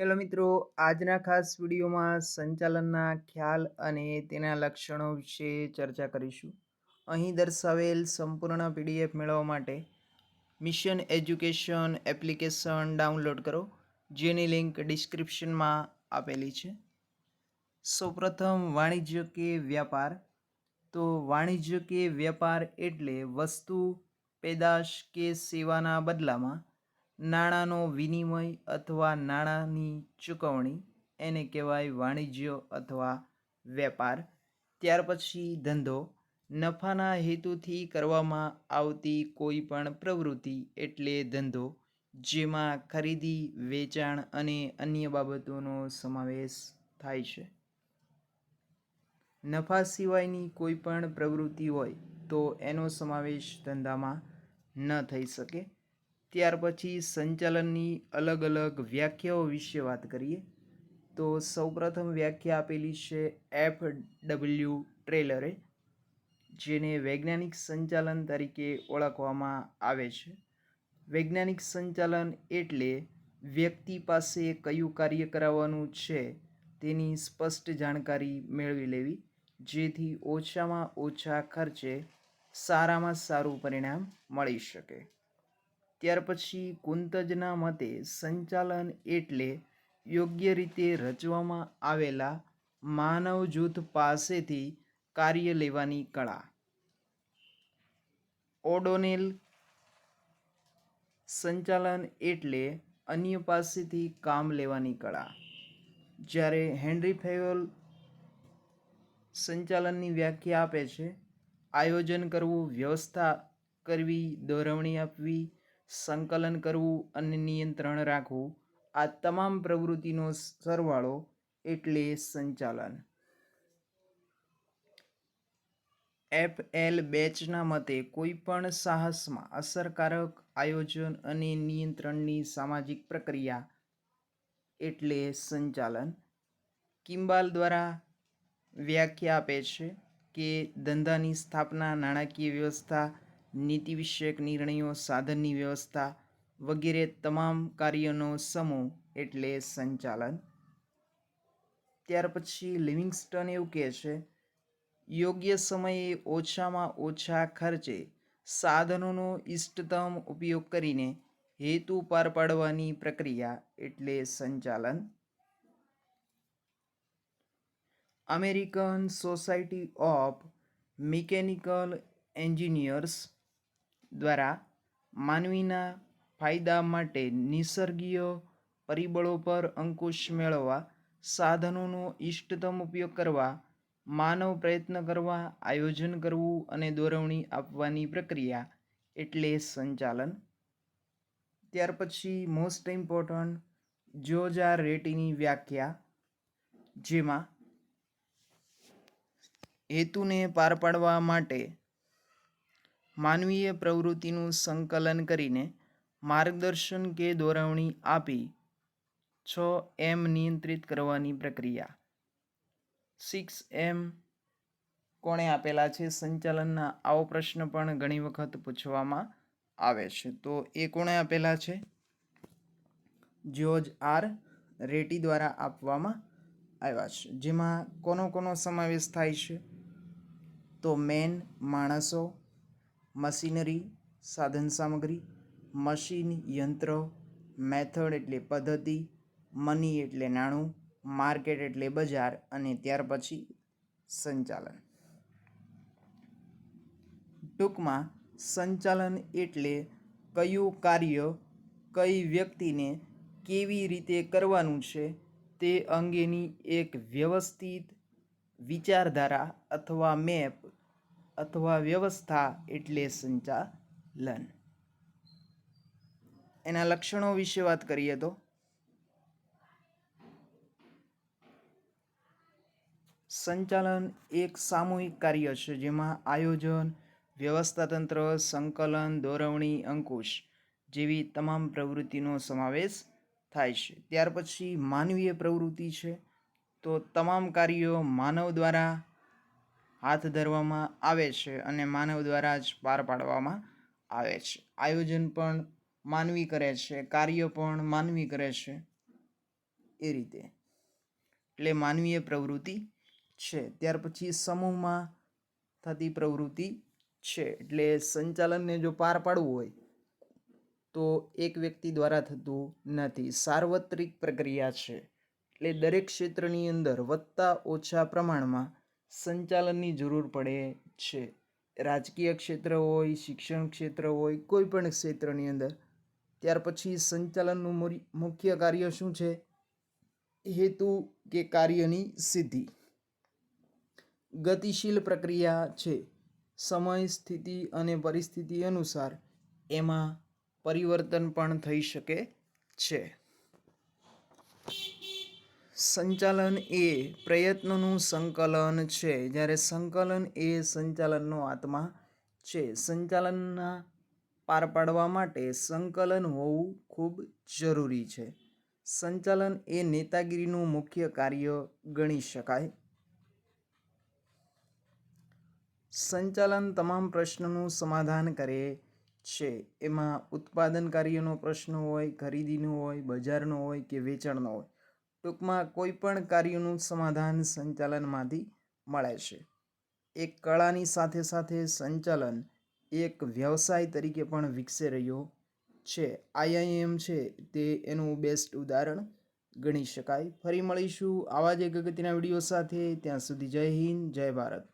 Hello મિત્રો, આજના ખાસ વિડીયોમાં સંચાલનના ખ્યાલ અને તેના લક્ષણો વિશે ચર્ચા કરીશું. અહીં દર્શાવેલ સંપૂર્ણ પીડીએફ મેળવવા માટે મિશન એજ્યુકેશન એપ્લિકેશન ડાઉનલોડ કરો, જેની લિંક ડિસ્ક્રિપ્શનમાં આપેલી છે. સૌપ્રથમ, વાણિજ્ય કે વ્યાપાર. તો વાણિજ્ય કે વ્યાપાર એટલે વસ્તુ, પેદાશ કે સેવાના બદલામાં નાણાંનો વિનિમય અથવા નાણાંની ચૂકવણી, એને કહેવાય વાણિજ્ય અથવા વેપાર. ત્યાર પછી ધંધો. નફાના હેતુથી કરવામાં આવતી કોઈ પણ પ્રવૃત્તિ એટલે ધંધો, જેમાં ખરીદી, વેચાણ અને અન્ય બાબતોનો સમાવેશ થાય છે. નફા સિવાયની કોઈ પણ પ્રવૃત્તિ હોય તો એનો સમાવેશ ધંધામાં ન થઈ શકે. ત્યાર પછી સંચાલનની અલગ અલગ વ્યાખ્યાઓ વિશે વાત કરીએ. તો સૌપ્રથમ વ્યાખ્યા આપેલી છે એફ ડબલ્યુ ટ્રેલરે, જેને વૈજ્ઞાનિક સંચાલન તરીકે ઓળખવામાં આવે છે. વૈજ્ઞાનિક સંચાલન એટલે વ્યક્તિ પાસે કયું કાર્ય કરાવવાનું છે તેની સ્પષ્ટ જાણકારી મેળવી લેવી, જેથી ઓછામાં ઓછા ખર્ચે સારામાં સારું પરિણામ મળી શકે. ત્યાર પછી કુંતજના મતે સંચાલન એટલે યોગ્ય રીતે રચવામાં આવેલા માનવ જૂથ પાસેથી કાર્ય લેવાની કળા. ઓડોનેલ સંચાલન એટલે અન્ય પાસેથી કામ લેવાની કળા. જ્યારે હેનરી ફેવલ સંચાલનની વ્યાખ્યા આપે છે, આયોજન કરવું, વ્યવસ્થા કરવી, દોરવણી આપવી સંકલન કરવું અને નિયંત્રણ રાખવું, આ તમામ પ્રવૃત્તિનો સરવાળો એટલે સંચાલન. એફ એલ બેચના મતે કોઈપણ સાહસમાં અસરકારક આયોજન અને નિયંત્રણની સામાજિક પ્રક્રિયા એટલે સંચાલન. કિમ્બાલ દ્વારા વ્યાખ્યા આપે છે કે ધંધાની સ્થાપના, નાણાકીય વ્યવસ્થા નીતિ વિષયક નિર્ણયો, સાધનની વ્યવસ્થા વગેરે તમામ કાર્યનો સમૂહ એટલે સંચાલન. ત્યાર પછી લિવિંગસ્ટન એવું કહે છે, યોગ્ય સમયે ઓછામાં ઓછા ખર્ચે સાધનોનો ઇષ્ટતમ ઉપયોગ કરીને હેતુ પાર પાડવાની પ્રક્રિયા એટલે સંચાલન. American society of mechanical engineers દ્વારા માનવીના ફાયદા માટે નિસર્ગીય પરિબળો પર અંકુશ મેળવવા, સાધનોનો ઇષ્ટતમ ઉપયોગ કરવા, માનવ પ્રયત્ન કરવા, આયોજન કરવું અને દોરવણી આપવાની પ્રક્રિયા એટલે સંચાલન. ત્યાર પછી મોસ્ટ ઇમ્પોર્ટન્ટ જોજા રેટીની વ્યાખ્યા, જેમાં હેતુને પાર પાડવા માટે માનવીય પ્રવૃત્તિનું સંકલન કરીને માર્ગદર્શન કે દોરવણી આપી છ એમ નિયંત્રિત કરવાની પ્રક્રિયા. સિક્સ એમ કોણે આપેલા છે? સંચાલનના આવો પ્રશ્ન પણ ઘણી વખત પૂછવામાં આવે છે. તો એ કોણે આપેલા છે? જ્યોર્જ આર રેટી દ્વારા આપવામાં આવ્યા છે. જેમાં કોનો કોનો સમાવેશ થાય છે? તો મેન માણસો મશીનરી, સાધન સામગ્રી, મશીન, યંત્ર, મેથડ એટલે પદ્ધતિ, મની એટલે નાણું, માર્કેટ એટલે બજાર અને ત્યાર પછી સંચાલન. ટૂંકમાં, સંચાલન એટલે કયું કાર્ય કઈ વ્યક્તિને કેવી રીતે કરવાનું છે તે અંગેની એક વ્યવસ્થિત વિચારધારા અથવા મેપ અથવા વ્યવસ્થા એટલે સંચાલન. એના લક્ષણો વિશે વાત કરીએ તો. સંચાલન એક સામૂહિક કાર્ય છે, જેમાં આયોજન વ્યવસ્થાતંત્ર સંકલન, દોરવણી, અંકુશ જેવી તમામ પ્રવૃત્તિનો સમાવેશ થાય છે. ત્યાર પછી માનવીય પ્રવૃત્તિ છે, તો તમામ કાર્યો માનવ દ્વારા હાથ ધરવામાં આવે છે અને માનવ દ્વારા જ પાર પાડવામાં આવે છે. આયોજન પણ માનવી કરે છે, કાર્ય પણ માનવી કરે છે એ રીતે. એટલે માનવીય પ્રવૃત્તિ છે. ત્યાર પછી સમૂહમાં થતી પ્રવૃત્તિ છે. એટલે સંચાલનને જો પાર પાડવું હોય, તો એક વ્યક્તિ દ્વારા થતું નથી. સાર્વત્રિક પ્રક્રિયા છે. એટલે દરેક ક્ષેત્રની અંદર વધતા ઓછા પ્રમાણમાં સંચાલનની જરૂર પડે છે. રાજકીય ક્ષેત્ર હોય, શિક્ષણ ક્ષેત્ર હોય, કોઈ પણ ક્ષેત્રની અંદર. ત્યાર પછી સંચાલનનું મુખ્ય કાર્ય શું છે? હેતુ કે કાર્યની સિદ્ધિ. ગતિશીલ પ્રક્રિયા છે. સમય, સ્થિતિ અને પરિસ્થિતિ અનુસાર એમાં પરિવર્તન પણ થઈ શકે છે. સંચાલન એ પ્રયત્નોનું સંકલન છે. જ્યારે સંકલન એ સંચાલનનો આત્મા છે. સંચાલનના પાર પાડવા માટે સંકલન હોવું ખૂબ જરૂરી છે. સંચાલન એ નેતાગીરીનું મુખ્ય કાર્ય ગણી શકાય. સંચાલન તમામ પ્રશ્નોનું સમાધાન કરે છે. એમાં ઉત્પાદન કાર્યનો પ્રશ્ન હોય, ખરીદીનો હોય, બજારનો હોય કે વેચાણનો હોય. ટૂંકમાં કોઈ પણ કાર્યનું સમાધાન સંચાલનમાંથી મળે છે. એક કળાની સાથે સાથે સંચાલન એક વ્યવસાય તરીકે પણ વિકસી રહ્યો છે. આઈઆઈએમ છે તે એનું બેસ્ટ ઉદાહરણ ગણી શકાય. ફરી મળીશું આવા જ એક અગત્યના વીડિયો સાથે. ત્યાં સુધી જય હિન્દ, જય ભારત.